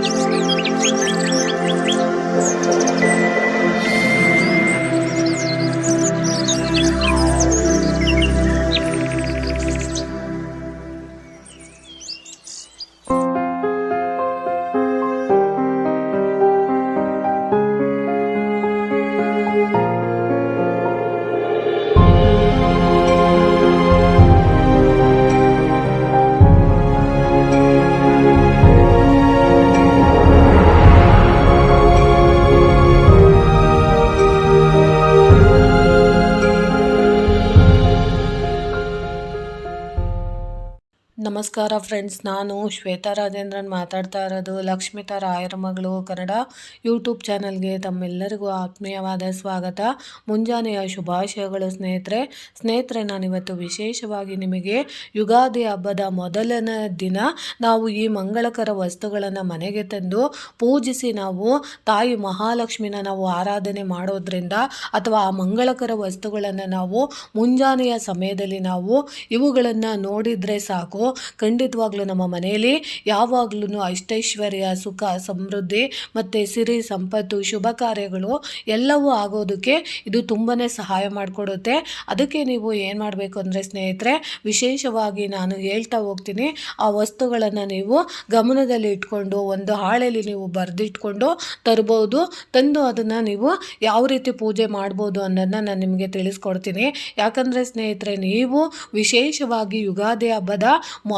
Música ನಮಸ್ಕಾರ ಫ್ರೆಂಡ್ಸ್, ನಾನು ಶ್ವೇತಾ ರಾಜೇಂದ್ರನ್ ಮಾತಾಡ್ತಾ ಇರೋದು ಲಕ್ಷ್ಮಿತಾ ರಾಯರ ಮಗಳು ಕನ್ನಡ ಯೂಟ್ಯೂಬ್ ಚಾನಲ್ಗೆ ತಮ್ಮೆಲ್ಲರಿಗೂ ಆತ್ಮೀಯವಾದ ಸ್ವಾಗತ. ಮುಂಜಾನೆಯ ಶುಭಾಶಯಗಳು ಸ್ನೇಹಿತರೆ. ಸ್ನೇಹಿತರೆ, ನಾನಿವತ್ತು ವಿಶೇಷವಾಗಿ ನಿಮಗೆ ಯುಗಾದಿ ಹಬ್ಬದ ಮೊದಲನೇ ದಿನ ನಾವು ಈ ಮಂಗಳಕರ ವಸ್ತುಗಳನ್ನು ಮನೆಗೆ ತಂದು ಪೂಜಿಸಿ ನಾವು ತಾಯಿ ಮಹಾಲಕ್ಷ್ಮಿನ ನಾವು ಆರಾಧನೆ ಮಾಡೋದ್ರಿಂದ ಅಥವಾ ಆ ಮಂಗಳಕರ ವಸ್ತುಗಳನ್ನು ನಾವು ಮುಂಜಾನೆಯ ಸಮಯದಲ್ಲಿ ನಾವು ಇವುಗಳನ್ನು ನೋಡಿದರೆ ಸಾಕು. ಖಂಡಿತವಾಗ್ಲೂ ನಮ್ಮ ಮನೆಯಲ್ಲಿ ಯಾವಾಗ್ಲೂ ಅಷ್ಟೈಶ್ವರ್ಯ, ಸುಖ, ಸಮೃದ್ಧಿ ಮತ್ತು ಸಿರಿ, ಸಂಪತ್ತು, ಶುಭ ಕಾರ್ಯಗಳು ಎಲ್ಲವೂ ಆಗೋದಕ್ಕೆ ಇದು ತುಂಬಾ ಸಹಾಯ ಮಾಡಿಕೊಡುತ್ತೆ. ಅದಕ್ಕೆ ನೀವು ಏನು ಮಾಡಬೇಕು ಅಂದರೆ ಸ್ನೇಹಿತರೆ, ವಿಶೇಷವಾಗಿ ನಾನು ಹೇಳ್ತಾ ಹೋಗ್ತೀನಿ, ಆ ವಸ್ತುಗಳನ್ನು ನೀವು ಗಮನದಲ್ಲಿ ಇಟ್ಕೊಂಡು, ಒಂದು ಹಾಳೆಯಲ್ಲಿ ನೀವು ಬರೆದಿಟ್ಕೊಂಡು ತರ್ಬೋದು, ತಂದು ಅದನ್ನು ನೀವು ಯಾವ ರೀತಿ ಪೂಜೆ ಮಾಡ್ಬೋದು ಅನ್ನೋದನ್ನ ನಾನು ನಿಮಗೆ ತಿಳಿಸ್ಕೊಡ್ತೀನಿ. ಯಾಕಂದರೆ ಸ್ನೇಹಿತರೆ, ನೀವು ವಿಶೇಷವಾಗಿ ಯುಗಾದಿ ಹಬ್ಬದ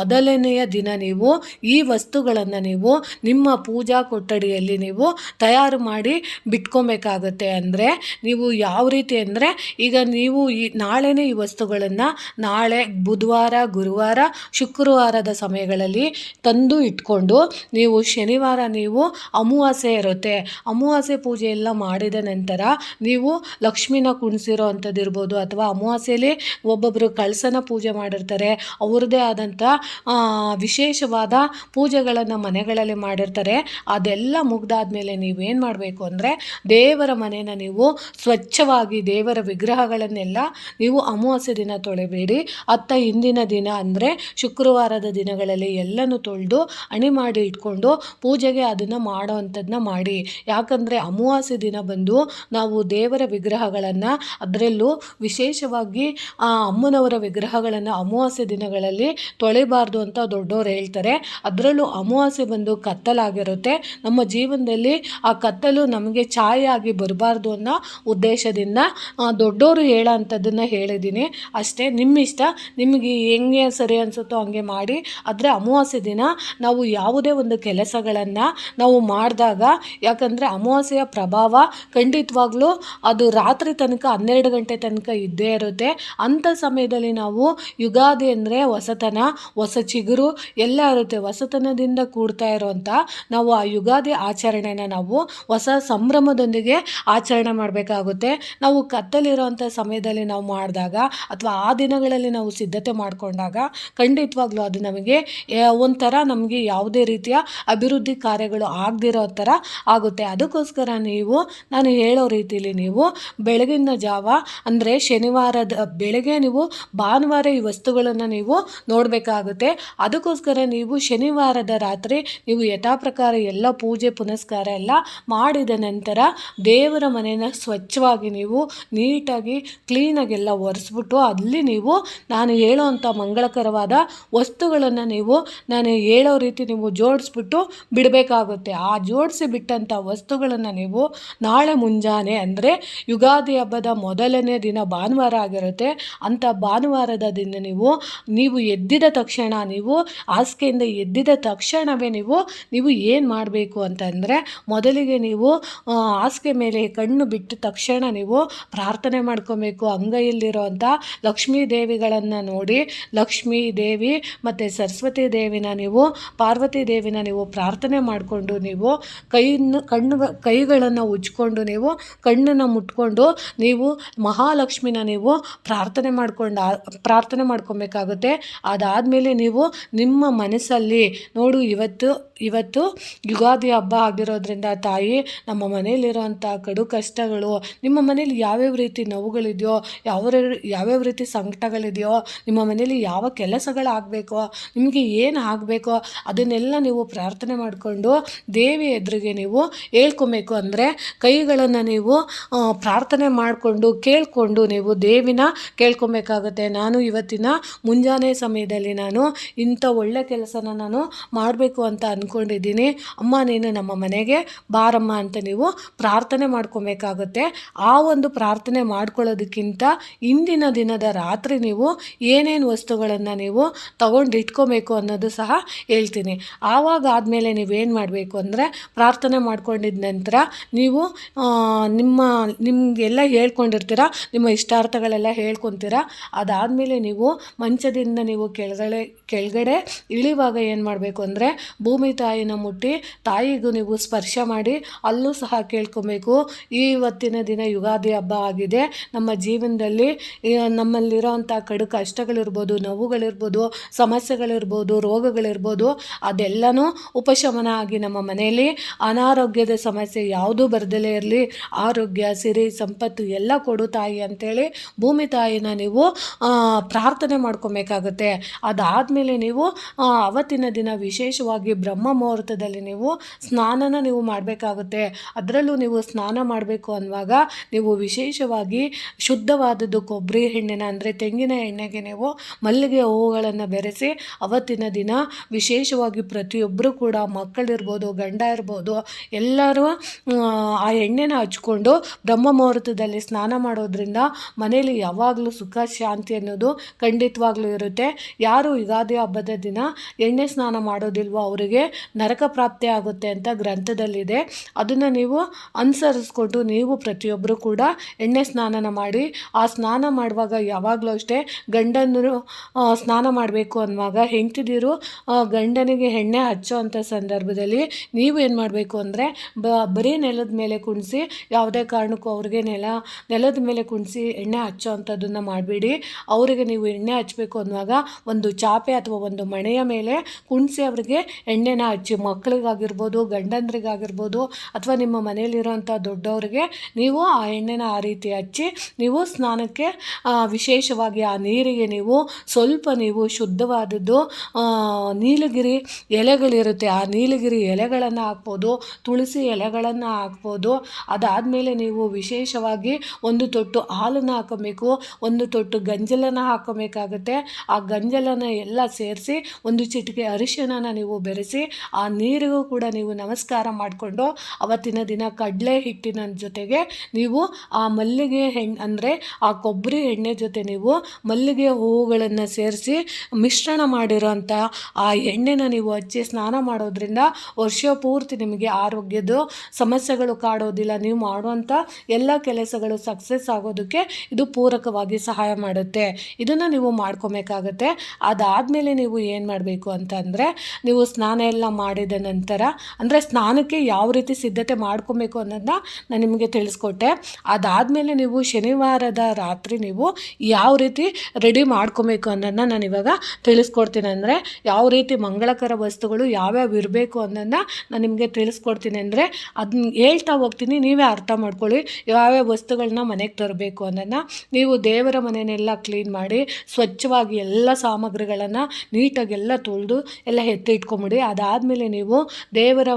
ಮೊದಲನೆಯ ದಿನ ನೀವು ಈ ವಸ್ತುಗಳನ್ನು ನೀವು ನಿಮ್ಮ ಪೂಜಾ ಕೊಠಡಿಯಲ್ಲಿ ನೀವು ತಯಾರು ಮಾಡಿ ಬಿಟ್ಕೊಬೇಕಾಗತ್ತೆ ಅಂದರೆ ನೀವು ಯಾವ ರೀತಿ ಅಂದರೆ ಈಗ ನೀವು ಈ ನಾಳೆನೇ ಈ ವಸ್ತುಗಳನ್ನು ನಾಳೆ ಬುಧವಾರ, ಗುರುವಾರ, ಶುಕ್ರವಾರದ ಸಮಯಗಳಲ್ಲಿ ತಂದು ಇಟ್ಕೊಂಡು ನೀವು ಶನಿವಾರ ನೀವು ಅಮಾವಾಸ್ಯೆ ಇರುತ್ತೆ. ಅಮಾವಾಸ್ಯೆ ಪೂಜೆ ಎಲ್ಲ ಮಾಡಿದ ನಂತರ ನೀವು ಲಕ್ಷ್ಮಿನ ಕುಣಿಸಿರೋ ಅಂಥದ್ದು ಇರ್ಬೋದು ಅಥವಾ ಅಮಾವಾಸ್ಯೆಯಲ್ಲಿ ಒಬ್ಬೊಬ್ಬರು ಕಳಸನ ಪೂಜೆ ಮಾಡಿರ್ತಾರೆ. ಅವ್ರದ್ದೇ ಆದಂಥ ವಿಶೇಷವಾದ ಪೂಜೆಗಳನ್ನು ಮನೆಗಳಲ್ಲಿ ಮಾಡಿರ್ತಾರೆ. ಅದೆಲ್ಲ ಮುಗ್ದಾದ್ಮೇಲೆ ನೀವೇನು ಮಾಡಬೇಕು ಅಂದರೆ ದೇವರ ಮನೆನ ನೀವು ಸ್ವಚ್ಛವಾಗಿ ದೇವರ ವಿಗ್ರಹಗಳನ್ನೆಲ್ಲ ನೀವು ಅಮಾವಾಸ್ಯೆ ದಿನ ತೊಳೆಬೇಡಿ. ಅತ್ತ ಹಿಂದಿನ ದಿನ ಅಂದರೆ ಶುಕ್ರವಾರದ ದಿನಗಳಲ್ಲಿ ಎಲ್ಲನೂ ತೊಳೆದು ಅಣಿ ಮಾಡಿ ಇಟ್ಕೊಂಡು ಪೂಜೆಗೆ ಅದನ್ನು ಮಾಡೋ ಮಾಡಿ. ಯಾಕಂದರೆ ಅಮಾವಾಸ್ಯೆ ದಿನ ಬಂದು ನಾವು ದೇವರ ವಿಗ್ರಹಗಳನ್ನು ಅದರಲ್ಲೂ ವಿಶೇಷವಾಗಿ ಅಮ್ಮನವರ ವಿಗ್ರಹಗಳನ್ನು ಅಮಾವಾಸ್ಯೆ ದಿನಗಳಲ್ಲಿ ತೊಳೆಬಾರ್ದು. ಅಂತ ದೊಡ್ಡವರು ಹೇಳ್ತಾರೆ. ಅದರಲ್ಲೂ ಅಮಾವಾಸ್ಯೆ ಬಂದು ಕತ್ತಲಾಗಿರುತ್ತೆ. ನಮ್ಮ ಜೀವನದಲ್ಲಿ ಆ ಕತ್ತಲು ನಮಗೆ ಛಾಯೆಯಾಗಿ ಬರಬಾರ್ದು ಅನ್ನೋ ಉದ್ದೇಶದಿಂದ ದೊಡ್ಡವರು ಹೇಳೋ ಅಂಥದ್ದನ್ನು ಹೇಳಿದ್ದೀನಿ. ಅಷ್ಟೇ ನಿಮ್ಮ ಇಷ್ಟ ನಿಮಗೆ ಹೆಂಗೆ ಸರಿ ಅನಿಸುತ್ತೋ ಹಂಗೆ ಮಾಡಿ. ಆದರೆ ಅಮಾವಾಸ್ಯೆ ದಿನ ನಾವು ಯಾವುದೇ ಒಂದು ಕೆಲಸಗಳನ್ನು ನಾವು ಮಾಡಿದಾಗ, ಯಾಕಂದರೆ ಅಮಾವಾಸ್ಯೆಯ ಪ್ರಭಾವ ಖಂಡಿತವಾಗ್ಲೂ ಅದು ರಾತ್ರಿ ತನಕ, ಹನ್ನೆರಡು ಗಂಟೆ ತನಕ ಇದ್ದೇ ಇರುತ್ತೆ. ಅಂಥ ಸಮಯದಲ್ಲಿ ನಾವು ಯುಗಾದಿ ಅಂದರೆ ಹೊಸತನ ಹೊಸ ಚಿಗುರು ಎಲ್ಲ ಇರುತ್ತೆ. ಹೊಸತನದಿಂದ ಕೂಡ್ತಾ ಇರೋವಂಥ ನಾವು ಆ ಯುಗಾದಿ ಆಚರಣೆನ ನಾವು ಹೊಸ ಸಂಭ್ರಮದೊಂದಿಗೆ ಆಚರಣೆ ಮಾಡಬೇಕಾಗುತ್ತೆ. ನಾವು ಕತ್ತಲಿರೋವಂಥ ಸಮಯದಲ್ಲಿ ನಾವು ಮಾಡಿದಾಗ ಅಥವಾ ಆ ದಿನಗಳಲ್ಲಿ ನಾವು ಸಿದ್ಧತೆ ಮಾಡಿಕೊಂಡಾಗ ಖಂಡಿತವಾಗ್ಲೂ ಅದು ನಮಗೆ ಒಂಥರ ನಮಗೆ ಯಾವುದೇ ರೀತಿಯ ಅಭಿವೃದ್ಧಿ ಕಾರ್ಯಗಳು ಆಗದಿರೋ ಥರ ಆಗುತ್ತೆ. ಅದಕ್ಕೋಸ್ಕರ ನೀವು, ನಾನು ಹೇಳೋ ರೀತಿಯಲ್ಲಿ ನೀವು ಬೆಳಗಿನ ಜಾವ ಅಂದರೆ ಶನಿವಾರದ, ಬೆಳಗ್ಗೆ ನೀವು ಭಾನುವಾರ ಈ ವಸ್ತುಗಳನ್ನು ನೀವು ನೋಡಬೇಕಾಗುತ್ತೆ. ಅದಕ್ಕೋಸ್ಕರ ನೀವು ಶನಿವಾರದ ರಾತ್ರಿ ನೀವು ಯಥಾಪ್ರಕಾರ ಎಲ್ಲ ಪೂಜೆ ಪುನಸ್ಕಾರ ಎಲ್ಲ ಮಾಡಿದ ನಂತರ ದೇವರ ಮನೆಯನ್ನು ಸ್ವಚ್ಛವಾಗಿ ನೀವು ನೀಟಾಗಿ ಕ್ಲೀನಾಗೆಲ್ಲ ಒರೆಸ್ಬಿಟ್ಟು ಅಲ್ಲಿ ನೀವು ನಾನು ಹೇಳೋವಂಥ ಮಂಗಳಕರವಾದ ವಸ್ತುಗಳನ್ನು ನೀವು ನಾನು ಹೇಳೋ ರೀತಿ ನೀವು ಜೋಡಿಸ್ಬಿಟ್ಟು ಬಿಡಬೇಕಾಗುತ್ತೆ. ಆ ಜೋಡಿಸಿ ಬಿಟ್ಟಂಥ ವಸ್ತುಗಳನ್ನು ನೀವು ನಾಳೆ ಮುಂಜಾನೆ ಅಂದರೆ ಯುಗಾದಿ ಹಬ್ಬದ ಮೊದಲನೇ ದಿನ ಭಾನುವಾರ ಆಗಿರುತ್ತೆ. ಅಂಥ ಭಾನುವಾರದ ದಿನ ನೀವು ನೀವು ಎದ್ದಿದ ತಕ್ಷಣ ನೀವು ಹಾಸಿಗೆಯಿಂದ ಎದ್ದಿದ ತಕ್ಷಣವೇ ನೀವು ನೀವು ಏನು ಮಾಡಬೇಕು ಅಂತಂದರೆ ಮೊದಲಿಗೆ ನೀವು ಹಾಸಿಗೆ ಮೇಲೆ ಕಣ್ಣು ಬಿಟ್ಟ ತಕ್ಷಣ ನೀವು ಪ್ರಾರ್ಥನೆ ಮಾಡ್ಕೊಬೇಕು. ಅಂಗೈಯಲ್ಲಿರುವಂಥ ಲಕ್ಷ್ಮೀ ದೇವಿಗಳನ್ನು ನೋಡಿ, ಲಕ್ಷ್ಮೀ ದೇವಿ ಮತ್ತು ಸರಸ್ವತಿ ದೇವಿನ ನೀವು, ಪಾರ್ವತಿ ದೇವಿನ ನೀವು ಪ್ರಾರ್ಥನೆ ಮಾಡಿಕೊಂಡು ನೀವು ಕೈಯನ್ನು ಕಣ್ಣು, ಕೈಗಳನ್ನು ಉಜ್ಕೊಂಡು ನೀವು ಕಣ್ಣನ್ನು ಮುಟ್ಕೊಂಡು ನೀವು ಮಹಾಲಕ್ಷ್ಮಿನ ನೀವು ಪ್ರಾರ್ಥನೆ ಮಾಡ್ಕೊಂಡು, ಪ್ರಾರ್ಥನೆ ಮಾಡ್ಕೊಬೇಕಾಗುತ್ತೆ. ಅದಾದಮೇಲೆ ನೀವು ನಿಮ್ಮ ಮನಸ್ಸಲ್ಲಿ ನೋಡು, ಇವತ್ತು ಇವತ್ತು ಯುಗಾದಿ ಹಬ್ಬ ಆಗಿರೋದ್ರಿಂದ ತಾಯಿ, ನಮ್ಮ ಮನೆಯಲ್ಲಿರೋಂಥ ಕಡು ಕಷ್ಟಗಳು, ನಿಮ್ಮ ಮನೇಲಿ ಯಾವ್ಯಾವ ರೀತಿ ನೋವುಗಳಿದೆಯೋ ಯಾವ ಯಾವ್ಯಾವ ರೀತಿ ಸಂಕಟಗಳಿದೆಯೋ, ನಿಮ್ಮ ಮನೇಲಿ ಯಾವ ಕೆಲಸಗಳಾಗಬೇಕೋ, ನಿಮಗೆ ಏನು ಆಗಬೇಕೋ, ಅದನ್ನೆಲ್ಲ ನೀವು ಪ್ರಾರ್ಥನೆ ಮಾಡಿಕೊಂಡು ದೇವಿ ಎದುರಿಗೆ ನೀವು ಹೇಳ್ಕೊಬೇಕು ಅಂದರೆ ಕೈಗಳನ್ನು ನೀವು ಪ್ರಾರ್ಥನೆ ಮಾಡಿಕೊಂಡು ಕೇಳಿಕೊಂಡು ನೀವು ದೇವಿನ ಕೇಳ್ಕೊಬೇಕಾಗುತ್ತೆ. ನಾನು ಇವತ್ತಿನ ಮುಂಜಾನೆ ಸಮಯದಲ್ಲಿ ನಾನು ಇಂಥ ಒಳ್ಳೆ ಕೆಲಸನ ನಾನು ಮಾಡಬೇಕು ಅಂತ ಅಂದ್ಕೊಂಡಿದ್ದೀನಿ ಅಮ್ಮ, ನೀನು ನಮ್ಮ ಮನೆಗೆ ಬಾರಮ್ಮ ಅಂತ ನೀವು ಪ್ರಾರ್ಥನೆ ಮಾಡ್ಕೊಬೇಕಾಗುತ್ತೆ. ಆ ಒಂದು ಪ್ರಾರ್ಥನೆ ಮಾಡ್ಕೊಳ್ಳೋದಕ್ಕಿಂತ ಇಂದಿನ ದಿನದ ರಾತ್ರಿ ನೀವು ಏನೇನು ವಸ್ತುಗಳನ್ನು ನೀವು ತಗೊಂಡು ಇಟ್ಕೊಬೇಕು ಅನ್ನೋದು ಸಹ ಹೇಳ್ತೀನಿ. ಆವಾಗ ಆದಮೇಲೆ ನೀವೇನು ಮಾಡಬೇಕು ಅಂದರೆ ಪ್ರಾರ್ಥನೆ ಮಾಡ್ಕೊಂಡಿದ ನಂತರ ನೀವು ನಿಮ್ಮ, ನಿಮಗೆಲ್ಲ ಹೇಳ್ಕೊಂಡಿರ್ತೀರ, ನಿಮ್ಮ ಇಷ್ಟಾರ್ಥಗಳೆಲ್ಲ ಹೇಳ್ಕೊತೀರ, ಅದಾದಮೇಲೆ ನೀವು ಮಂಚದಿಂದ ನೀವು ಕೆಳಗಡೆ ಕೆಳಗಡೆ ಇಳಿವಾಗ ಏನು ಮಾಡಬೇಕು ಅಂದರೆ ಭೂಮಿ ತಾಯಿನ ಮುಟ್ಟಿ ತಾಯಿಗೂ ನೀವು ಸ್ಪರ್ಶ ಮಾಡಿ ಅಲ್ಲೂ ಸಹ ಕೇಳ್ಕೊಬೇಕು. ಇವತ್ತಿನ ದಿನ ಯುಗಾದಿ ಹಬ್ಬ ಆಗಿದೆ. ನಮ್ಮ ಜೀವನದಲ್ಲಿ ನಮ್ಮಲ್ಲಿರೋವಂಥ ಕಡು ಕಷ್ಟಗಳಿರ್ಬೋದು, ನೋವುಗಳಿರ್ಬೋದು, ಸಮಸ್ಯೆಗಳಿರ್ಬೋದು, ರೋಗಗಳಿರ್ಬೋದು, ಅದೆಲ್ಲನೂ ಉಪಶಮನ ಆಗಿ ನಮ್ಮ ಮನೆಯಲ್ಲಿ ಅನಾರೋಗ್ಯದ ಸಮಸ್ಯೆ ಯಾವುದೂ ಬರ್ದಲೇ ಇರಲಿ. ಆರೋಗ್ಯ, ಸಿರಿ, ಸಂಪತ್ತು ಎಲ್ಲ ಕೊಡು ತಾಯಿ ಅಂತೇಳಿ ಭೂಮಿ ತಾಯಿನ ನೀವು ಪ್ರಾರ್ಥನೆ ಮಾಡ್ಕೊಬೇಕಾಗುತ್ತೆ. ಅದಾದಮೇಲೆ ನೀವು ಅವತ್ತಿನ ದಿನ ವಿಶೇಷವಾಗಿ ಬ್ರಹ್ಮ ಮುಹೂರ್ತದಲ್ಲಿ ನೀವು ಸ್ನಾನನ ನೀವು ಮಾಡಬೇಕಾಗುತ್ತೆ. ಅದರಲ್ಲೂ ನೀವು ಸ್ನಾನ ಮಾಡಬೇಕು ಅನ್ನುವಾಗ ನೀವು ವಿಶೇಷವಾಗಿ ಶುದ್ಧವಾದದ್ದು ಕೊಬ್ಬರಿ ಎಣ್ಣೆನ ಅಂದರೆ ತೆಂಗಿನ ಎಣ್ಣೆಗೆ ನೀವು ಮಲ್ಲಿಗೆ ಹೂವುಗಳನ್ನು ಬೆರೆಸಿ ಅವತ್ತಿನ ದಿನ ವಿಶೇಷವಾಗಿ ಪ್ರತಿಯೊಬ್ಬರು ಕೂಡ ಮಕ್ಕಳಿರ್ಬೋದು ಗಂಡ ಇರ್ಬೋದು ಎಲ್ಲರೂ ಆ, ಎಣ್ಣೆನ ಹಚ್ಕೊಂಡು ಬ್ರಹ್ಮ ಮುಹೂರ್ತದಲ್ಲಿ ಸ್ನಾನ ಮಾಡೋದ್ರಿಂದ ಮನೆಯಲ್ಲಿ ಯಾವಾಗಲೂ ಸುಖ ಶಾಂತಿ ಅನ್ನೋದು ಖಂಡಿತವಾಗ್ಲೂ ಇರುತ್ತೆ. ಯಾರು ಯುಗಾದಿ ಹಬ್ಬದ ದಿನ ಎಣ್ಣೆ ಸ್ನಾನ ಮಾಡೋದಿಲ್ವೋ ಅವರಿಗೆ ನರಕ ಪ್ರಾಪ್ತಿ ಆಗುತ್ತೆ ಅಂತ ಗ್ರಂಥದಲ್ಲಿದೆ. ಅದನ್ನು ನೀವು ಅನುಸರಿಸ್ಕೊಂಡು ನೀವು ಪ್ರತಿಯೊಬ್ಬರು ಕೂಡ ಎಣ್ಣೆ ಸ್ನಾನನ ಮಾಡಿ, ಆ ಸ್ನಾನ ಮಾಡುವಾಗ ಯಾವಾಗಲೂ ಅಷ್ಟೇ ಗಂಡನರು ಸ್ನಾನ ಮಾಡಬೇಕು ಅನ್ನುವಾಗ ಹೆಂಡತಿದಿರು ಗಂಡನಿಗೆ ಎಣ್ಣೆ ಹಚ್ಚೋ ಅಂಥ ಸಂದರ್ಭದಲ್ಲಿ ನೀವು ಏನು ಮಾಡಬೇಕು ಅಂದರೆ ಬ, ಬರೀ ನೆಲದ ಮೇಲೆ ಕುಣಿಸಿ ಯಾವುದೇ ಕಾರಣಕ್ಕೂ ಅವ್ರಿಗೆ ನೆಲ, ನೆಲದ ಮೇಲೆ ಕುಣಿಸಿ ಎಣ್ಣೆ ಹಚ್ಚೋ ಅಂಥದ್ದನ್ನು ಮಾಡಬೇಡಿ. ಅವರಿಗೆ ನೀವು ಎಣ್ಣೆ ಹಚ್ಚಬೇಕು ಅನ್ನುವಾಗ ಒಂದು ಚಾಪೆ ಅಥವಾ ಒಂದು ಮಣೆಯ ಮೇಲೆ ಕುಣಿಸಿ ಅವರಿಗೆ ಎಣ್ಣೆನ ಹಚ್ಚಿ ಮಕ್ಕಳಿಗಾಗಿರ್ಬೋದು, ಗಂಡಂದ್ರಿಗಾಗಿರ್ಬೋದು ಅಥವಾ ನಿಮ್ಮ ಮನೆಯಲ್ಲಿರೋಂಥ ದೊಡ್ಡವರಿಗೆ ನೀವು ಆ ಎಣ್ಣೆನ ಆ ರೀತಿ ಹಚ್ಚಿ ನೀವು ಸ್ನಾನಕ್ಕೆ ವಿಶೇಷವಾಗಿ ಆ ನೀರಿಗೆ ನೀವು ಸ್ವಲ್ಪ ನೀವು ಶುದ್ಧವಾದದ್ದು ನೀಲಗಿರಿ ಎಲೆಗಳಿರುತ್ತೆ. ಆ ನೀಲಗಿರಿ ಎಲೆಗಳನ್ನು ಹಾಕ್ಬೋದು, ತುಳಸಿ ಎಲೆಗಳನ್ನು ಹಾಕ್ಬೋದು. ಅದಾದಮೇಲೆ ನೀವು ವಿಶೇಷವಾಗಿ ಒಂದು ತೊಟ್ಟು ಹಾಲನ್ನು ಹಾಕೋಬೇಕು, ಒಂದು ತೊಟ್ಟು ಗಂಜಲನ್ನು ಹಾಕೋಬೇಕಾಗುತ್ತೆ. ಆ ಗಂಜಲನ ಎಲ್ಲ ಸೇರಿಸಿ ಒಂದು ಚಿಟಿಕೆ ಅರಿಶಿಣನ ನೀವು ಬೆರೆಸಿ, ಆ ನೀರಿಗೂ ಕೂಡ ನೀವು ನಮಸ್ಕಾರ ಮಾಡಿಕೊಂಡು ಅವತ್ತಿನ ದಿನ ಕಡಲೆ ಹಿಟ್ಟಿನ ಜೊತೆಗೆ ನೀವು ಆ ಮಲ್ಲಿಗೆ ಹೆಣ್, ಅಂದರೆ ಆ ಕೊಬ್ಬರಿ ಎಣ್ಣೆ ಜೊತೆ ನೀವು ಮಲ್ಲಿಗೆ ಹೂವುಗಳನ್ನು ಸೇರಿಸಿ ಮಿಶ್ರಣ ಮಾಡಿರೋಂಥ ಆ ಎಣ್ಣೆನ ನೀವು ಹಚ್ಚಿ ಸ್ನಾನ ಮಾಡೋದ್ರಿಂದ ವರ್ಷ ಪೂರ್ತಿ ನಿಮಗೆ ಆರೋಗ್ಯದ ಸಮಸ್ಯೆಗಳು ಕಾಡೋದಿಲ್ಲ, ನೀವು ಮಾಡುವಂಥ ಎಲ್ಲ ಕೆಲಸಗಳು ಸಕ್ಸಸ್ ಆಗೋದಕ್ಕೆ ಇದು ಪೂರಕವಾಗಿ ಸಹಾಯ ಮಾಡುತ್ತೆ. ಇದನ್ನು ನೀವು ಮಾಡ್ಕೊಬೇಕಾಗತ್ತೆ. ಅದಾದಮೇಲೆ ನೀವು ಏನು ಮಾಡಬೇಕು ಅಂತಂದರೆ, ನೀವು ಸ್ನಾನ ಎಲ್ಲ ಮಾಡಿದ ನಂತರ, ಅಂದರೆ ಸ್ನಾನಕ್ಕೆ ಯಾವ ರೀತಿ ಸಿದ್ಧತೆ ಮಾಡ್ಕೊಬೇಕು ಅನ್ನೋದನ್ನ ನಾನು ನಿಮಗೆ ತಿಳಿಸ್ಕೊಟ್ಟೆ. ಅದಾದಮೇಲೆ ನೀವು ಶನಿವಾರದ ರಾತ್ರಿ ನೀವು ಯಾವ ರೀತಿ ರೆಡಿ ಮಾಡ್ಕೊಬೇಕು ಅನ್ನೋದನ್ನ ನಾನು ಇವಾಗ ತಿಳಿಸ್ಕೊಡ್ತೀನಿ. ಅಂದರೆ ಯಾವ ರೀತಿ ಮಂಗಳಕರ ವಸ್ತುಗಳು ಯಾವ್ಯಾವ ಇರಬೇಕು ಅನ್ನೋದನ್ನ ನಾನು ನಿಮಗೆ ತಿಳಿಸ್ಕೊಡ್ತೀನಿ. ಅಂದರೆ ಅದನ್ನ ಹೇಳ್ತಾ ಹೋಗ್ತೀನಿ, ನೀವೇ ಅರ್ಥ ಮಾಡ್ಕೊಳ್ಳಿ ಯಾವ್ಯಾವ ವಸ್ತುಗಳನ್ನ ಮನೆಗೆ ತರಬೇಕು ಅನ್ನೋದನ್ನ. ನೀವು ದೇವರ ಮನೆಯನ್ನೆಲ್ಲ ಕ್ಲೀನ್ ಮಾಡಿ, ಸ್ವಚ್ಛವಾಗಿ ಎಲ್ಲ ಸಾಮಗ್ರಿಗಳನ್ನು ನೀಟಾಗಿ ಎಲ್ಲ ತೊಳೆದು ಎಲ್ಲ ಎತ್ತಿ ಇಟ್ಕೊಂಬಿಡಿ. ಅದಾದಮೇಲೆ ನೀವು ದೇವರ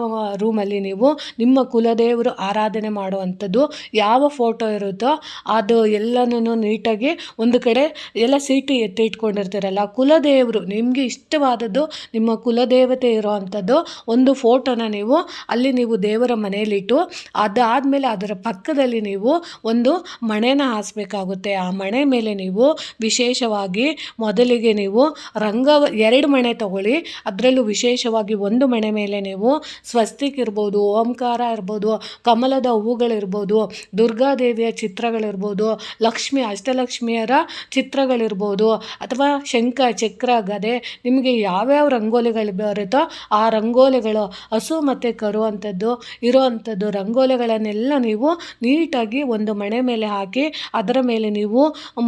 ರೂಮಲ್ಲಿ ನೀವು ನಿಮ್ಮ ಕುಲದೇವರು ಆರಾಧನೆ ಮಾಡುವಂಥದ್ದು ಯಾವ ಫೋಟೋ ಇರುತ್ತೋ ಅದು ಎಲ್ಲನೂ ನೀಟಾಗಿ ಒಂದು ಕಡೆ ಎಲ್ಲ ಸೀಟಿ ಎತ್ತಿ ಇಟ್ಕೊಂಡಿರ್ತೀರಲ್ಲ, ಕುಲದೇವರು ನಿಮಗೆ ಇಷ್ಟವಾದದ್ದು ನಿಮ್ಮ ಕುಲದೇವತೆ ಇರೋವಂಥದ್ದು ಒಂದು ಫೋಟೋನ ನೀವು ಅಲ್ಲಿ ನೀವು ದೇವರ ಮನೆಯಲ್ಲಿಟ್ಟು ಅದಾದಮೇಲೆ ಅದರ ಪಕ್ಕದಲ್ಲಿ ನೀವು ಒಂದು ಮಣೆನ ಹಾಸಬೇಕಾಗುತ್ತೆ. ಆ ಮಣೆ ಮೇಲೆ ನೀವು ವಿಶೇಷವಾಗಿ ಮೊದಲಿಗೆ ನೀವು ರಂಗ ಎರಡು ಮಣೆ ತಗೊಳ್ಳಿ. ಅದರಲ್ಲೂ ವಿಶೇಷವಾಗಿ ಒಂದು ಮಣೆ ಮೇಲೆ ನೀವು ಸ್ವಸ್ತಿಕ್ ಇರ್ಬೋದು, ಓಂಕಾರ ಇರ್ಬೋದು, ಕಮಲದ ಹೂಗಳಿರ್ಬೋದು, ದುರ್ಗಾದೇವಿಯ ಚಿತ್ರಗಳಿರ್ಬೋದು, ಲಕ್ಷ್ಮಿ ಅಷ್ಟಲಕ್ಷ್ಮಿಯರ ಚಿತ್ರಗಳಿರ್ಬೋದು, ಅಥವಾ ಶಂಖ, ಚಕ್ರ, ಗದೆ, ನಿಮಗೆ ಯಾವ್ಯಾವ ರಂಗೋಲಿಗಳು ಬರುತ್ತೋ ಆ ರಂಗೋಲಿಗಳು ಹಸು ಮತ್ತು ಕರು ಅಂಥದ್ದು ಇರೋವಂಥದ್ದು ರಂಗೋಲಿಗಳನ್ನೆಲ್ಲ ನೀವು ನೀಟಾಗಿ ಒಂದು ಮಣೆ ಮೇಲೆ ಹಾಕಿ, ಅದರ ಮೇಲೆ ನೀವು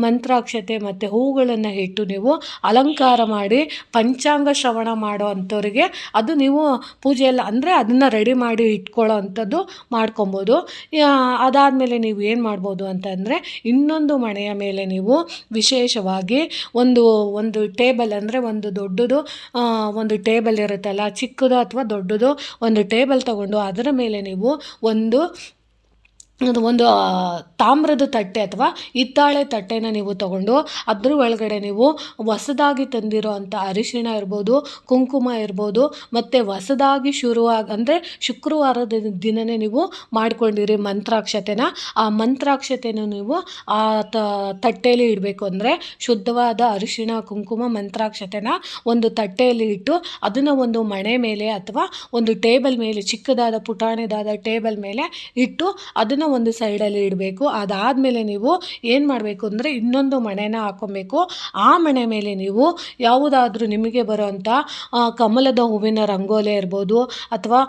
ಮಂತ್ರಾಕ್ಷತೆ ಮತ್ತು ಹೂಗಳನ್ನು ಇಟ್ಟು ನೀವು ಅಲಂಕಾರ ಮಾಡಿ ಪಂಚಾಂಗ ಶ್ರವಣ ಮಾಡೋ ಅಂಥವ್ರಿಗೆ ಅದು ನೀವು ಪೂಜೆಯೆಲ್ಲ ಅಂದರೆ ಅದನ್ನು ರೆಡಿ ಮಾಡಿ ಇಟ್ಕೊಳ್ಳೋ ಅಂಥದ್ದು ಮಾಡ್ಕೊಬೋದು. ಅದಾದಮೇಲೆ ನೀವು ಏನು ಮಾಡ್ಬೋದು ಅಂತಂದರೆ ಇನ್ನೊಂದು ಮನೆಯ ಮೇಲೆ ನೀವು ವಿಶೇಷವಾಗಿ ಒಂದು ಒಂದು ಟೇಬಲ್ ಅಂದರೆ ಒಂದು ದೊಡ್ಡದು ಒಂದು ಟೇಬಲ್ ಇರುತ್ತಲ್ಲ, ಚಿಕ್ಕದು ಅಥವಾ ದೊಡ್ಡದು ಒಂದು ಟೇಬಲ್ ತಗೊಂಡು ಅದರ ಮೇಲೆ ನೀವು ಒಂದು ಅದು ಒಂದು ತಾಮ್ರದ ತಟ್ಟೆ ಅಥವಾ ಹಿತ್ತಾಳೆ ತಟ್ಟೆನ ನೀವು ತಗೊಂಡು ಅದ್ರ ಒಳಗಡೆ ನೀವು ಹೊಸದಾಗಿ ತಂದಿರೋ ಅಂಥ ಅರಿಶಿಣ ಇರ್ಬೋದು, ಕುಂಕುಮ ಇರ್ಬೋದು, ಮತ್ತು ಹೊಸದಾಗಿ ಶುರುವಾಗ, ಅಂದರೆ ಶುಕ್ರವಾರದ ದಿನನೇ ನೀವು ಮಾಡ್ಕೊಂಡಿರಿ ಮಂತ್ರಾಕ್ಷತೆನ. ಆ ಮಂತ್ರಾಕ್ಷತೆನ ನೀವು ಆ ತಟ್ಟೆಯಲ್ಲಿ ಇಡಬೇಕು ಅಂದರೆ ಶುದ್ಧವಾದ ಅರಿಶಿಣ, ಕುಂಕುಮ, ಮಂತ್ರಾಕ್ಷತೆನ ಒಂದು ತಟ್ಟೆಯಲ್ಲಿ ಇಟ್ಟು ಅದನ್ನು ಒಂದು ಮಣೆ ಮೇಲೆ ಅಥವಾ ಒಂದು ಟೇಬಲ್ ಮೇಲೆ, ಚಿಕ್ಕದಾದ ಪುಟಾಣಿದಾದ ಟೇಬಲ್ ಮೇಲೆ ಇಟ್ಟು ಅದನ್ನು ಒಂದು ಸೈಡಲ್ಲಿ ಇಡಬೇಕು. ಅದಾದಮೇಲೆ ನೀವು ಏನು ಮಾಡಬೇಕು ಅಂದರೆ ಇನ್ನೊಂದು ಮಣೆನ ಹಾಕ್ಕೊಬೇಕು ಆ ಮಣೆ ಮೇಲೆ ನೀವು ಯಾವುದಾದ್ರೂ ನಿಮಗೆ ಬರೋವಂಥ ಕಮಲದ ಹೂವಿನ ರಂಗೋಲೆ ಇರ್ಬೋದು ಅಥವಾ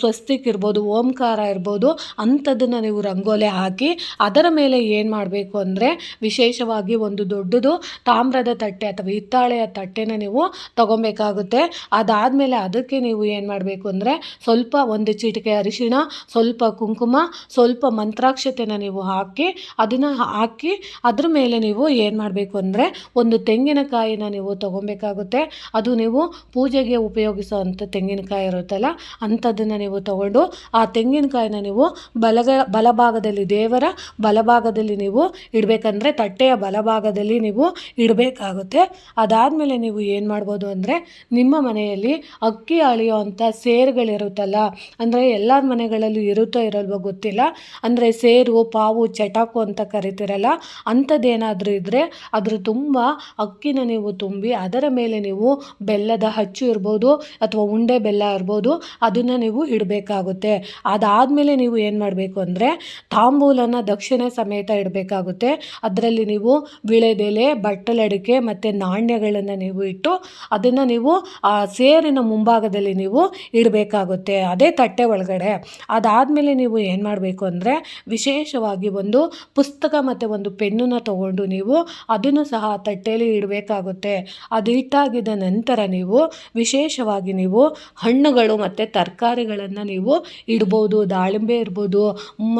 ಸ್ವಸ್ತಿಕ್ ಇರ್ಬೋದು, ಓಂಕಾರ ಇರ್ಬೋದು, ಅಂಥದ್ದನ್ನು ನೀವು ರಂಗೋಲೆ ಹಾಕಿ ಅದರ ಮೇಲೆ ಏನು ಮಾಡಬೇಕು ಅಂದರೆ ವಿಶೇಷವಾಗಿ ಒಂದು ದೊಡ್ಡದು ತಾಮ್ರದ ತಟ್ಟೆ ಅಥವಾ ಹಿತ್ತಾಳೆಯ ತಟ್ಟೆನ ನೀವು ತಗೊಬೇಕಾಗುತ್ತೆ. ಅದಾದಮೇಲೆ ಅದಕ್ಕೆ ನೀವು ಏನು ಮಾಡಬೇಕು ಅಂದರೆ ಸ್ವಲ್ಪ ಒಂದು ಚಿಟಿಕೆ ಅರಿಶಿಣ, ಸ್ವಲ್ಪ ಕುಂಕುಮ, ಸ್ವಲ್ಪ ಮಂತ್ರಾಕ್ಷತೆನ ನೀವು ಹಾಕಿ, ಅದನ್ನು ಹಾಕಿ ಅದ್ರ ಮೇಲೆ ನೀವು ಏನು ಮಾಡಬೇಕು ಅಂದರೆ ಒಂದು ತೆಂಗಿನಕಾಯಿನ ನೀವು ತೊಗೊಬೇಕಾಗುತ್ತೆ. ಅದು ನೀವು ಪೂಜೆಗೆ ಉಪಯೋಗಿಸುವಂಥ ತೆಂಗಿನಕಾಯಿ ಇರುತ್ತಲ್ಲ, ಅಂಥದ್ದನ್ನು ನೀವು ತಗೊಂಡು ಆ ತೆಂಗಿನಕಾಯಿನ ನೀವು ಬಲಗ, ಬಲಭಾಗದಲ್ಲಿ, ದೇವರ ಬಲಭಾಗದಲ್ಲಿ ನೀವು ಇಡಬೇಕಂದ್ರೆ, ತಟ್ಟೆಯ ಬಲಭಾಗದಲ್ಲಿ ನೀವು ಇಡಬೇಕಾಗುತ್ತೆ. ಅದಾದಮೇಲೆ ನೀವು ಏನು ಮಾಡ್ಬೋದು ಅಂದರೆ, ನಿಮ್ಮ ಮನೆಯಲ್ಲಿ ಅಕ್ಕಿ ಅಳಿಯೋವಂಥ ಸೇರುಗಳಿರುತ್ತಲ್ಲ, ಅಂದರೆ ಎಲ್ಲರ ಮನೆಗಳಲ್ಲೂ ಇರುತ್ತೋ ಇರಲ್ವೋ ಗೊತ್ತಿಲ್ಲ ಅಂದರೆ ಸೇರು, ಪಾವು, ಚಟಾಕು ಅಂತ ಕರಿತೀರಲ್ಲ, ಅಂಥದ್ದೇನಾದರೂ ಇದ್ದರೆ ಅದ್ರ ತುಂಬ ಅಕ್ಕಿನ ನೀವು ತುಂಬಿ ಅದರ ಮೇಲೆ ನೀವು ಬೆಲ್ಲದ ಹಚ್ಚು ಇರ್ಬೋದು ಅಥವಾ ಉಂಡೆ ಬೆಲ್ಲ ಇರ್ಬೋದು, ಅದನ್ನು ನೀವು ಇಡಬೇಕಾಗುತ್ತೆ. ಅದಾದಮೇಲೆ ನೀವು ಏನು ಮಾಡಬೇಕು ಅಂದರೆ ತಾಂಬೂಲನ ದಕ್ಷಿಣೆ ಸಮೇತ ಇಡಬೇಕಾಗುತ್ತೆ. ಅದರಲ್ಲಿ ನೀವು ವಿಳೆದೆಲೆ ಬಟ್ಟಲಡಿಕೆ ಮತ್ತು ನಾಣ್ಯಗಳನ್ನು ನೀವು ಇಟ್ಟು ಅದನ್ನು ನೀವು ಆ ಸೇರಿನ ಮುಂಭಾಗದಲ್ಲಿ ನೀವು ಇಡಬೇಕಾಗುತ್ತೆ. ಅದೇ ತಟ್ಟೆ ಒಳಗಡೆ. ಅದಾದಮೇಲೆ ನೀವು ಏನು ಮಾಡಬೇಕು ಅಂದರೆ ವಿಶೇಷವಾಗಿ ಒಂದು ಪುಸ್ತಕ ಮತ್ತು ಒಂದು ಪೆನ್ನನ್ನು ತಗೊಂಡು ನೀವು ಅದನ್ನು ಸಹ ತಟ್ಟೆಯಲ್ಲಿ ಇಡಬೇಕಾಗುತ್ತೆ. ಅದು ಇಟ್ಟಾಗಿದ್ದ ನಂತರ ನೀವು ವಿಶೇಷವಾಗಿ ನೀವು ಹಣ್ಣುಗಳು ಮತ್ತು ತರಕಾರಿಗಳನ್ನು ನೀವು ಇಡ್ಬೋದು. ದಾಳಿಂಬೆ ಇರ್ಬೋದು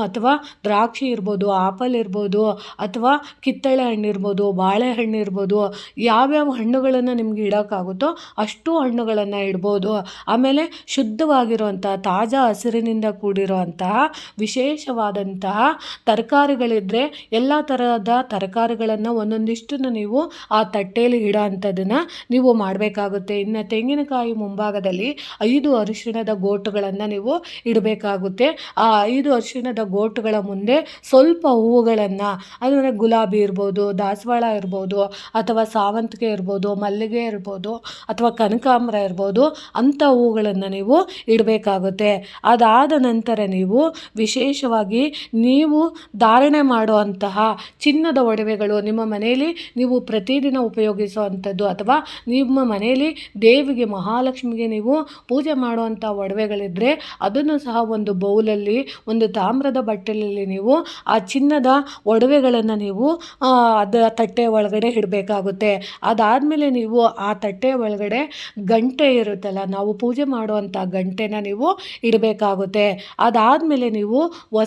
ಅಥವಾ ದ್ರಾಕ್ಷಿ ಇರ್ಬೋದು, ಆಪಲ್ ಇರ್ಬೋದು, ಅಥವಾ ಕಿತ್ತಳೆ ಹಣ್ಣು ಇರ್ಬೋದು, ಬಾಳೆಹಣ್ಣು ಇರ್ಬೋದು. ಯಾವ್ಯಾವ ಹಣ್ಣುಗಳನ್ನು ನಿಮಗೆ ಇಡೋಕ್ಕಾಗುತ್ತೋ ಅಷ್ಟು ಹಣ್ಣುಗಳನ್ನು ಇಡ್ಬೋದು. ಆಮೇಲೆ ಶುದ್ಧವಾಗಿರುವಂಥ ತಾಜಾ ಹಸಿರಿನಿಂದ ಕೂಡಿರುವಂತಹ ವಿಶೇಷವಾದಂತಹ ತರಕಾರಿಗಳಿದ್ದರೆ ಎಲ್ಲ ಥರದ ತರಕಾರಿಗಳನ್ನು ಒಂದೊಂದಿಷ್ಟನ್ನು ನೀವು ಆ ತಟ್ಟೆಯಲ್ಲಿ ಇಡೋ ಅಂಥದ್ದನ್ನು ನೀವು ಮಾಡಬೇಕಾಗುತ್ತೆ. ಇನ್ನು ತೆಂಗಿನಕಾಯಿ ಮುಂಭಾಗದಲ್ಲಿ ಐದು ಅರಿಶಿಣದ ಗೋಟುಗಳನ್ನು ನೀವು ಇಡಬೇಕಾಗುತ್ತೆ. ಆ ಐದು ಅರಿಶಿಣದ ಗೋಟುಗಳ ಮುಂದೆ ಸ್ವಲ್ಪ ಹೂವುಗಳನ್ನು ಅಂದರೆ ಗುಲಾಬಿ ಇರ್ಬೋದು, ದಾಸವಾಳ ಇರ್ಬೋದು, ಅಥವಾ ಸಾವಂತಿಗೆ ಇರ್ಬೋದು, ಮಲ್ಲಿಗೆ ಇರ್ಬೋದು, ಅಥವಾ ಕನಕಾಂಬರ ಇರ್ಬೋದು ಅಂಥ ಹೂವುಗಳನ್ನು ನೀವು ಇಡಬೇಕಾಗುತ್ತೆ. ಅದಾದ ನಂತರ ನೀವು ವಿಶೇಷವಾಗಿ ನೀವು ಧಾರಣೆ ಮಾಡುವಂತಹ ಚಿನ್ನದ ಒಡವೆಗಳು ನಿಮ್ಮ ಮನೆಯಲ್ಲಿ ನೀವು ಪ್ರತಿದಿನ ಉಪಯೋಗಿಸುವಂಥದ್ದು ಅಥವಾ ನಿಮ್ಮ ಮನೆಯಲ್ಲಿ ದೇವಿಗೆ, ಮಹಾಲಕ್ಷ್ಮಿಗೆ ನೀವು ಪೂಜೆ ಮಾಡುವಂಥ ಒಡವೆಗಳಿದ್ದರೆ ಅದನ್ನು ಸಹ ಒಂದು ಬೌಲಲ್ಲಿ, ಒಂದು ತಾಮ್ರದ ಬಟ್ಟಲಲ್ಲಿ ನೀವು ಆ ಚಿನ್ನದ ಒಡವೆಗಳನ್ನು ನೀವು ಅದ ತಟ್ಟೆ ಒಳಗಡೆ ಇಡಬೇಕಾಗುತ್ತೆ. ಅದಾದಮೇಲೆ ನೀವು ಆ ತಟ್ಟೆ ಒಳಗಡೆ ಗಂಟೆ ಇರುತ್ತಲ್ಲ, ನಾವು ಪೂಜೆ ಮಾಡುವಂಥ ಗಂಟೆನ ನೀವು ಇಡಬೇಕಾಗುತ್ತೆ. ಅದಾದಮೇಲೆ ನೀವು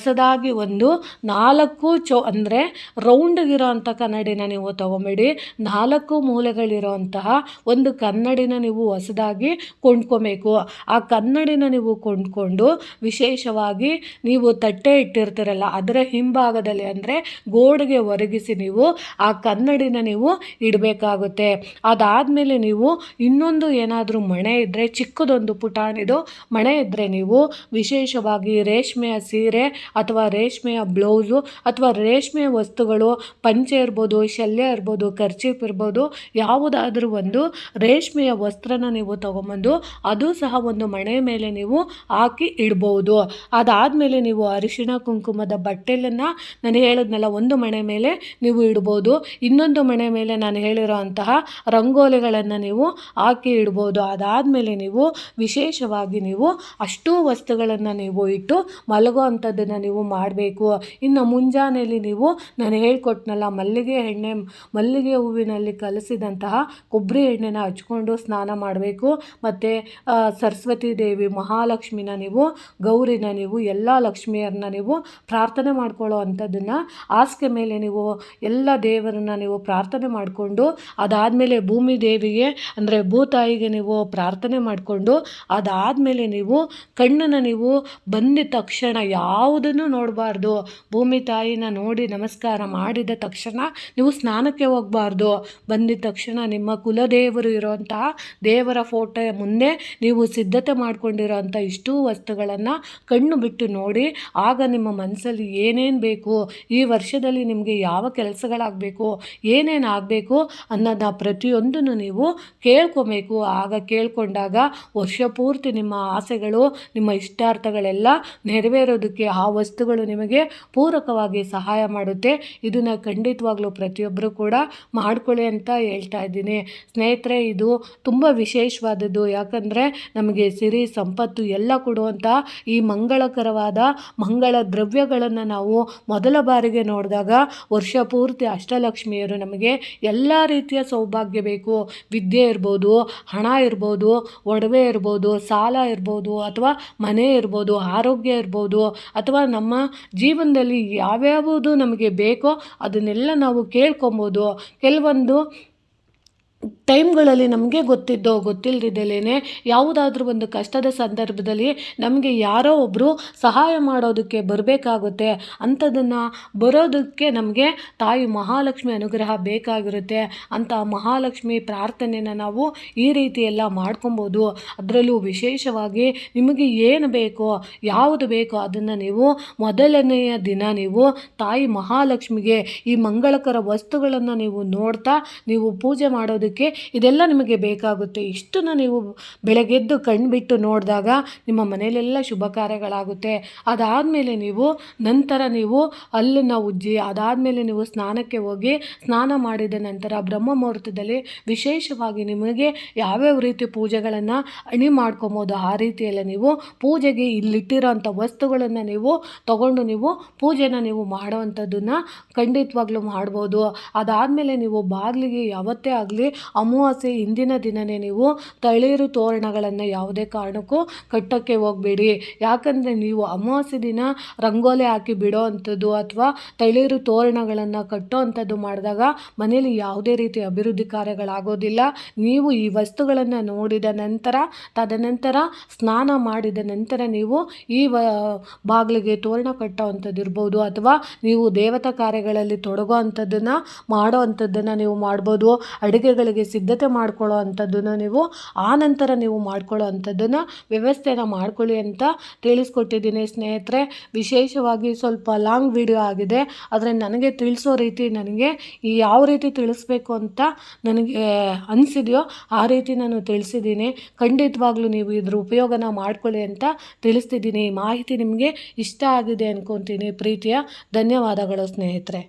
ಹೊಸದಾಗಿ ಒಂದು ನಾಲ್ಕು ಚೌ, ಅಂದರೆ ರೌಂಡ್ಗಿರೋ ಅಂಥ ಕನ್ನಡಿನ ನೀವು ತೊಗೊಂಬೇಡಿ. ನಾಲ್ಕು ಮೂಲೆಗಳಿರೋಂತಹ ಒಂದು ಕನ್ನಡಿನ ನೀವು ಹೊಸದಾಗಿ ಕೊಂಡ್ಕೊಬೇಕು. ಆ ಕನ್ನಡಿನ ನೀವು ಕೊಂಡ್ಕೊಂಡು ವಿಶೇಷವಾಗಿ ನೀವು ತಟ್ಟೆ ಇಟ್ಟಿರ್ತೀರಲ್ಲ, ಅದರ ಹಿಂಭಾಗದಲ್ಲಿ ಅಂದರೆ ಗೋಡೆಗೆ ಒರಗಿಸಿ ನೀವು ಆ ಕನ್ನಡಿನ ನೀವು ಇಡಬೇಕಾಗುತ್ತೆ. ಅದಾದಮೇಲೆ ನೀವು ಇನ್ನೊಂದು ಏನಾದರೂ ಮಣೆ ಇದ್ದರೆ ಚಿಕ್ಕದೊಂದು ಪುಟಾಣಿದು ಮಣೆ ಇದ್ದರೆ ನೀವು ವಿಶೇಷವಾಗಿ ರೇಷ್ಮೆಯ ಸೀರೆ ಅಥವಾ ರೇಷ್ಮೆಯ ಬ್ಲೌಸು ಅಥವಾ ರೇಷ್ಮೆಯ ವಸ್ತುಗಳು, ಪಂಚೆ ಇರ್ಬೋದು, ಶಲ್ಯ ಇರ್ಬೋದು ಕರ್ಚೀಪ್ ಇರ್ಬೋದು, ಯಾವುದಾದ್ರೂ ಒಂದು ರೇಷ್ಮೆಯ ವಸ್ತ್ರನ ನೀವು ತೊಗೊಂಬಂದು ಅದು ಸಹ ಒಂದು ಮಣೆ ಮೇಲೆ ನೀವು ಹಾಕಿ ಇಡ್ಬೋದು. ಅದಾದಮೇಲೆ ನೀವು ಅರಿಶಿಣ ಕುಂಕುಮದ ಬಟ್ಟೆಲನ್ನು ನಾನು ಹೇಳಿದ್ನಲ್ಲ, ಒಂದು ಮಣೆ ಮೇಲೆ ನೀವು ಇಡ್ಬೋದು. ಇನ್ನೊಂದು ಮಣೆ ಮೇಲೆ ನಾನು ಹೇಳಿರೋ ಅಂತಹ ರಂಗೋಲಿಗಳನ್ನು ನೀವು ಹಾಕಿ ಇಡ್ಬೋದು. ಅದಾದಮೇಲೆ ನೀವು ವಿಶೇಷವಾಗಿ ನೀವು ಅಷ್ಟೂ ವಸ್ತುಗಳನ್ನು ನೀವು ಇಟ್ಟು ಮಲಗೋ ಅಂಥದ್ದನ್ನು ನೀವು ಮಾಡಬೇಕು. ಇನ್ನು ಮುಂಜಾನೆಯಲ್ಲಿ ನೀವು ನಾನು ಹೇಳ್ಕೊಟ್ನಲ್ಲ, ಮಲ್ಲಿಗೆ ಎಣ್ಣೆ, ಮಲ್ಲಿಗೆ ಹೂವಿನಲ್ಲಿ ಕಲಸಿದಂತಹ ಕೊಬ್ಬರಿ ಎಣ್ಣೆನ ಹಚ್ಕೊಂಡು ಸ್ನಾನ ಮಾಡಬೇಕು. ಮತ್ತು ಸರಸ್ವತಿ ದೇವಿ ಮಹಾಲಕ್ಷ್ಮಿನ ನೀವು, ಗೌರಿನ ನೀವು, ಎಲ್ಲ ಲಕ್ಷ್ಮಿಯರನ್ನ ನೀವು ಪ್ರಾರ್ಥನೆ ಮಾಡ್ಕೊಳ್ಳೋ ಅಂಥದ್ದನ್ನು ಹಾಸಿಗೆ ಮೇಲೆ ನೀವು ಎಲ್ಲ ದೇವರನ್ನ ನೀವು ಪ್ರಾರ್ಥನೆ ಮಾಡಿಕೊಂಡು, ಅದಾದಮೇಲೆ ಭೂಮಿ ದೇವಿಗೆ, ಅಂದರೆ ಭೂತಾಯಿಗೆ ನೀವು ಪ್ರಾರ್ಥನೆ ಮಾಡಿಕೊಂಡು, ಅದಾದಮೇಲೆ ನೀವು ಕಣ್ಣನ್ನು ನೀವು ಬಂದ ತಕ್ಷಣ ಯಾವುದನ್ನು ನೋಡಬಾರ್ದು. ಭೂಮಿ ತಾಯಿನ ನೋಡಿ ನಮಸ್ಕಾರ ಮಾಡಿದ ತಕ್ಷಣ ನೀವು ಸ್ನಾನಕ್ಕೆ ಹೋಗಬಾರ್ದು. ಬಂದಿದ ತಕ್ಷಣ ನಿಮ್ಮ ಕುಲದೇವರು ಇರುವಂತಹ ದೇವರ ಫೋಟೋ ಮುಂದೆ ನೀವು ಸಿದ್ಧತೆ ಮಾಡ್ಕೊಂಡಿರೋಂಥ ಇಷ್ಟೂ ವಸ್ತುಗಳನ್ನು ಕಣ್ಣು ಬಿಟ್ಟು ನೋಡಿ, ಆಗ ನಿಮ್ಮ ಮನಸ್ಸಲ್ಲಿ ಏನೇನು ಬೇಕು, ಈ ವರ್ಷದಲ್ಲಿ ನಿಮಗೆ ಯಾವ ಕೆಲಸಗಳಾಗಬೇಕು, ಏನೇನು ಆಗಬೇಕು ಅನ್ನೋದನ್ನ ಪ್ರತಿಯೊಂದನ್ನು ನೀವು ಕೇಳ್ಕೊಬೇಕು. ಆಗ ಕೇಳ್ಕೊಂಡಾಗ ವರ್ಷ ಪೂರ್ತಿ ನಿಮ್ಮ ಆಸೆಗಳು, ನಿಮ್ಮ ಇಷ್ಟಾರ್ಥಗಳೆಲ್ಲ ನೆರವೇರೋದಕ್ಕೆ ಆ ವಸ್ತುಗಳು ನಿಮಗೆ ಪೂರಕವಾಗಿ ಸಹಾಯ ಮಾಡುತ್ತೆ. ಇದನ್ನು ಖಂಡಿತವಾಗ್ಲೂ ಪ್ರತಿಯೊಬ್ಬರು ಕೂಡ ಮಾಡ್ಕೊಳ್ಳಿ ಅಂತ ಹೇಳ್ತಾ ಇದ್ದೀನಿ. ಸ್ನೇಹಿತರೆ, ಇದು ತುಂಬ ವಿಶೇಷವಾದದ್ದು. ಯಾಕಂದರೆ ನಮಗೆ ಸಿರಿ, ಸಂಪತ್ತು ಎಲ್ಲ ಕೊಡುವಂಥ ಈ ಮಂಗಳಕರವಾದ ಮಂಗಳ ದ್ರವ್ಯಗಳನ್ನು ನಾವು ಮೊದಲ ಬಾರಿಗೆ ನೋಡಿದಾಗ ವರ್ಷ ಪೂರ್ತಿ ಅಷ್ಟಲಕ್ಷ್ಮಿಯರು ನಮಗೆ ಎಲ್ಲ ರೀತಿಯ ಸೌಭಾಗ್ಯ ಬೇಕು. ವಿದ್ಯೆ ಇರ್ಬೋದು, ಹಣ ಇರ್ಬೋದು, ಒಡವೆ ಇರ್ಬೋದು, ಸಾಲ ಇರ್ಬೋದು, ಅಥವಾ ಮನೆ ಇರ್ಬೋದು, ಆರೋಗ್ಯ ಇರ್ಬೋದು, ಅಥವಾ ನಮ್ಮ ಜೀವನದಲ್ಲಿ ಯಾವ್ಯಾವುದು ನಮಗೆ ಬೇಕೋ ಅದನ್ನೆಲ್ಲ ನಾವು ಕೇಳ್ಕೊಬೋದು. ಕೆಲವೊಂದು ಟೈಮ್ಗಳಲ್ಲಿ ನಮಗೆ ಗೊತ್ತಿದ್ದೋ ಗೊತ್ತಿಲ್ಲದಿದ್ದಲೇ ಯಾವುದಾದ್ರೂ ಒಂದು ಕಷ್ಟದ ಸಂದರ್ಭದಲ್ಲಿ ನಮಗೆ ಯಾರೋ ಒಬ್ಬರು ಸಹಾಯ ಮಾಡೋದಕ್ಕೆ ಬರಬೇಕಾಗುತ್ತೆ. ಅಂಥದ್ದನ್ನು ಬರೋದಕ್ಕೆ ನಮಗೆ ತಾಯಿ ಮಹಾಲಕ್ಷ್ಮಿ ಅನುಗ್ರಹ ಬೇಕಾಗಿರುತ್ತೆ. ಅಂತ ಮಹಾಲಕ್ಷ್ಮಿ ಪ್ರಾರ್ಥನೆನ ನಾವು ಈ ರೀತಿ ಎಲ್ಲ ಮಾಡ್ಕೊಬೋದು. ಅದರಲ್ಲೂ ವಿಶೇಷವಾಗಿ ನಿಮಗೆ ಏನು ಬೇಕೋ, ಯಾವುದು ಬೇಕೋ ಅದನ್ನು ನೀವು ಮೊದಲನೆಯ ದಿನ ನೀವು ತಾಯಿ ಮಹಾಲಕ್ಷ್ಮಿಗೆ ಈ ಮಂಗಳಕರ ವಸ್ತುಗಳನ್ನು ನೀವು ನೋಡ್ತಾ ನೀವು ಪೂಜೆ ಮಾಡೋದಕ್ಕೆ ಇದೆಲ್ಲ ನಿಮಗೆ ಬೇಕಾಗುತ್ತೆ. ಇಷ್ಟನ್ನು ನೀವು ಬೆಳಗ್ಗೆದ್ದು ಕಣ್ಬಿಟ್ಟು ನೋಡಿದಾಗ ನಿಮ್ಮ ಮನೆಯಲ್ಲೆಲ್ಲ ಶುಭ ಕಾರ್ಯಗಳಾಗುತ್ತೆ. ಅದಾದಮೇಲೆ ನೀವು ನಂತರ ನೀವು ಅಲ್ಲಿನ ಉಜ್ಜಿ, ಅದಾದಮೇಲೆ ನೀವು ಸ್ನಾನಕ್ಕೆ ಹೋಗಿ ಸ್ನಾನ ಮಾಡಿದ ನಂತರ ಬ್ರಹ್ಮ ಮುಹೂರ್ತದಲ್ಲಿ ವಿಶೇಷವಾಗಿ ನಿಮಗೆ ಯಾವ್ಯಾವ ರೀತಿ ಪೂಜೆಗಳನ್ನು ಅಣಿ ಮಾಡ್ಕೊಬೋದು, ಆ ರೀತಿಯೆಲ್ಲ ನೀವು ಪೂಜೆಗೆ ಇಲ್ಲಿಟ್ಟಿರೋಂಥ ವಸ್ತುಗಳನ್ನು ನೀವು ತಗೊಂಡು ನೀವು ಪೂಜೆನ ನೀವು ಮಾಡುವಂಥದ್ದನ್ನು ಖಂಡಿತವಾಗ್ಲೂ ಮಾಡ್ಬೋದು. ಅದಾದಮೇಲೆ ನೀವು ಬಾಗಿಲಿಗೆ ಯಾವತ್ತೇ ಆಗಲಿ ಅಮಾವಾಸ್ಯೆ ಹಿಂದಿನ ದಿನನೇ ನೀವು ತಳಿರು ತೋರಣಗಳನ್ನು ಯಾವುದೇ ಕಾರಣಕ್ಕೂ ಕಟ್ಟೋಕ್ಕೆ ಹೋಗಬೇಡಿ. ಯಾಕಂದರೆ ನೀವು ಅಮಾವಾಸ್ಯೆ ದಿನ ರಂಗೋಲಿ ಹಾಕಿ ಬಿಡೋ ಅಂಥದ್ದು ಅಥವಾ ತಳಿರು ತೋರಣಗಳನ್ನು ಕಟ್ಟೋ ಅಂಥದ್ದು ಮಾಡಿದಾಗ ಮನೇಲಿ ಯಾವುದೇ ರೀತಿ ಅಭಿವೃದ್ಧಿ ಕಾರ್ಯಗಳಾಗೋದಿಲ್ಲ. ನೀವು ಈ ವಸ್ತುಗಳನ್ನು ನೋಡಿದ ನಂತರ, ತದನಂತರ ಸ್ನಾನ ಮಾಡಿದ ನಂತರ ನೀವು ಈ ಬಾಗಿಲಿಗೆ ತೋರಣ ಕಟ್ಟೋ ಅಂಥದ್ದು ಇರ್ಬೋದು ಅಥವಾ ನೀವು ದೇವತಾ ಕಾರ್ಯಗಳಲ್ಲಿ ತೊಡಗೋ ಅಂಥದ್ದನ್ನು ಮಾಡೋ ಅಂಥದ್ದನ್ನು ನೀವು ಮಾಡ್ಬೋದು. ಅಡುಗೆಗಳಿಗೆ ಸಿದ್ಧತೆ ಮಾಡ್ಕೊಳ್ಳೋ ಅಂಥದ್ದನ್ನು ನೀವು, ಆ ನಂತರ ನೀವು ಮಾಡ್ಕೊಳ್ಳೋ ಅಂಥದ್ದನ್ನು ವ್ಯವಸ್ಥೆನ ಮಾಡ್ಕೊಳ್ಳಿ ಅಂತ ತಿಳಿಸ್ಕೊಟ್ಟಿದ್ದೀನಿ. ಸ್ನೇಹಿತರೆ, ವಿಶೇಷವಾಗಿ ಸ್ವಲ್ಪ ಲಾಂಗ್ ವಿಡಿಯೋ ಆಗಿದೆ. ಆದರೆ ನನಗೆ ತಿಳಿಸೋ ರೀತಿ ನನಗೆ ಯಾವ ರೀತಿ ತಿಳಿಸ್ಬೇಕು ಅಂತ ನನಗೆ ಅನಿಸಿದೆಯೋ ಆ ರೀತಿ ನಾನು ತಿಳಿಸಿದ್ದೀನಿ. ಖಂಡಿತವಾಗ್ಲೂ ನೀವು ಇದ್ರ ಉಪಯೋಗನ ಮಾಡ್ಕೊಳ್ಳಿ ಅಂತ ತಿಳಿಸ್ತಿದ್ದೀನಿ. ಈ ಮಾಹಿತಿ ನಿಮಗೆ ಇಷ್ಟ ಆಗಿದೆ ಅಂದ್ಕೊತೀನಿ ಪ್ರೀತಿಯ. ಧನ್ಯವಾದಗಳು ಸ್ನೇಹಿತರೆ.